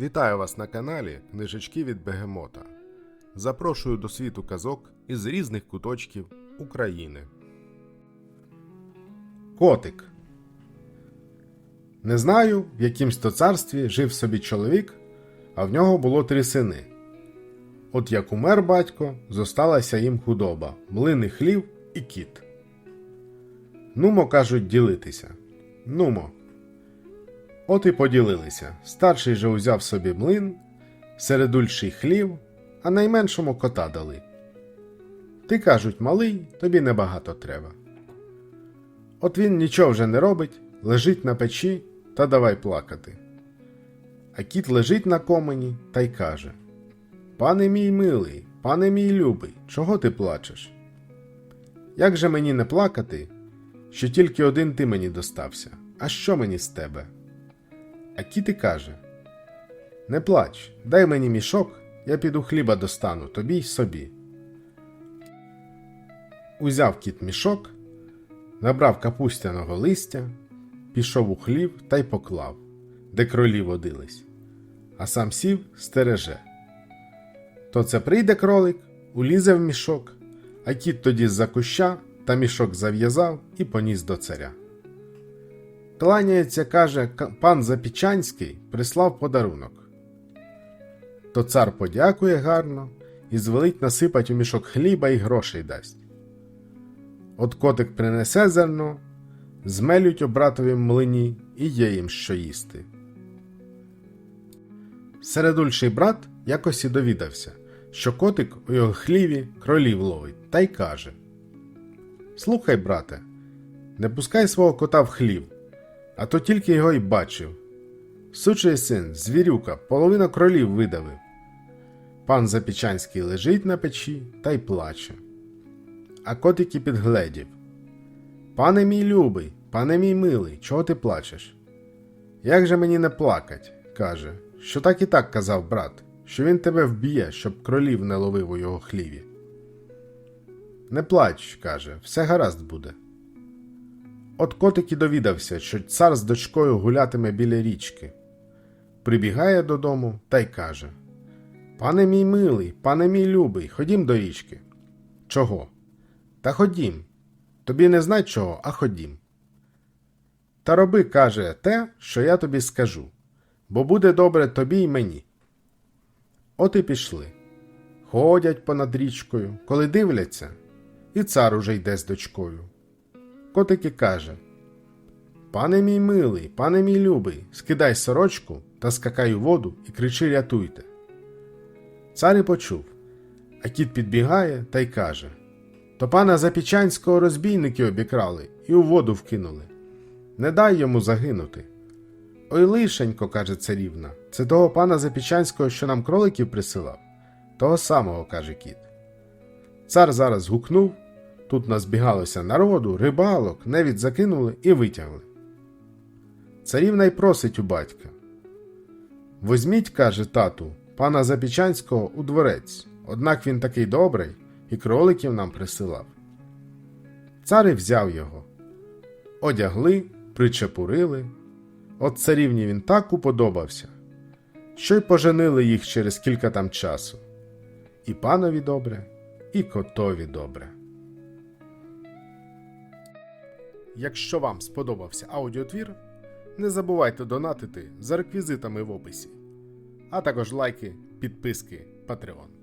Вітаю вас на каналі Книжечки від Бегемота. Запрошую до світу казок із різних куточків України. Котик. Не знаю, в якимсь то царстві жив собі чоловік, а в нього було три сини. От як умер батько, зосталася їм худоба, млини хлів і кіт. Нумо, кажуть, ділитися. Нумо. От і поділилися. Старший же узяв собі млин, середульший хлів, а найменшому кота дали. Ти кажуть, малий, тобі небагато треба. От він нічого вже не робить, лежить на печі та давай плакати. А кіт лежить на комені та й каже: Пане мій милий, пане мій любий, чого ти плачеш? Як же мені не плакати, що тільки один ти мені достався, а що мені з тебе? А кіт і каже: Не плач, дай мені мішок, я піду хліба достану тобі й собі. Узяв кіт мішок, набрав капустяного листя, пішов у хлів та й поклав, де кролі водились, а сам сів стереже. То це прийде кролик, улізе в мішок, а кіт тоді з-за куща та мішок зав'язав і поніс до царя. Кланяється, каже, пан Запічанський прислав подарунок. То цар подякує гарно і звелить насипать у мішок хліба і грошей дасть. От котик принесе зерно, змелють у братовім млині і є їм що їсти. Середульший брат якось і довідався, що котик у його хліві кролів ловить, та й каже: Слухай, брате, не пускай свого кота в хлів, а то тільки його й бачив. Сучий син, звірюка, половина кролів видавив. Пан Запічанський лежить на печі та й плаче. А котик і підгледів. Пане мій любий, пане мій милий, чого ти плачеш? Як же мені не плакать? каже, що так і так казав брат, що він тебе вб'є, щоб кролів не ловив у його хліві. Не плач, каже, все гаразд буде. От котик і довідався, що цар з дочкою гулятиме біля річки. Прибігає додому та й каже: Пане мій милий, пане мій любий, ходім до річки. Чого? Та ходім. Тобі не знай чого, а ходім. Та роби, каже, те, що я тобі скажу, бо буде добре тобі й мені. От і пішли. Ходять понад річкою, коли дивляться, і цар уже йде з дочкою. Котик і каже: Пане мій милий, пане мій любий, скидай сорочку та скакай у воду і кричи рятуйте. Цар і почув, а кіт підбігає та й каже: То пана Запічанського розбійники обікрали і у воду вкинули. Не дай йому загинути. Ой, лишенько, каже царівна, це того пана Запічанського, що нам кроликів присилав? Того самого, каже кіт. Цар зараз гукнув, тут назбігалося народу, рибалок, невід закинули і витягли. Царівна й просить у батька. Возьміть, каже тату, пана Запічанського у дворець, однак він такий добрий і кроликів нам присилав. Цар і взяв його. Одягли, причепурили. От царівні він так уподобався, що й поженили їх через кілька там часу. І панові добре, і котові добре. Якщо вам сподобався аудіотвір, не забувайте донатити за реквізитами в описі, а також лайки, підписки, Patreon.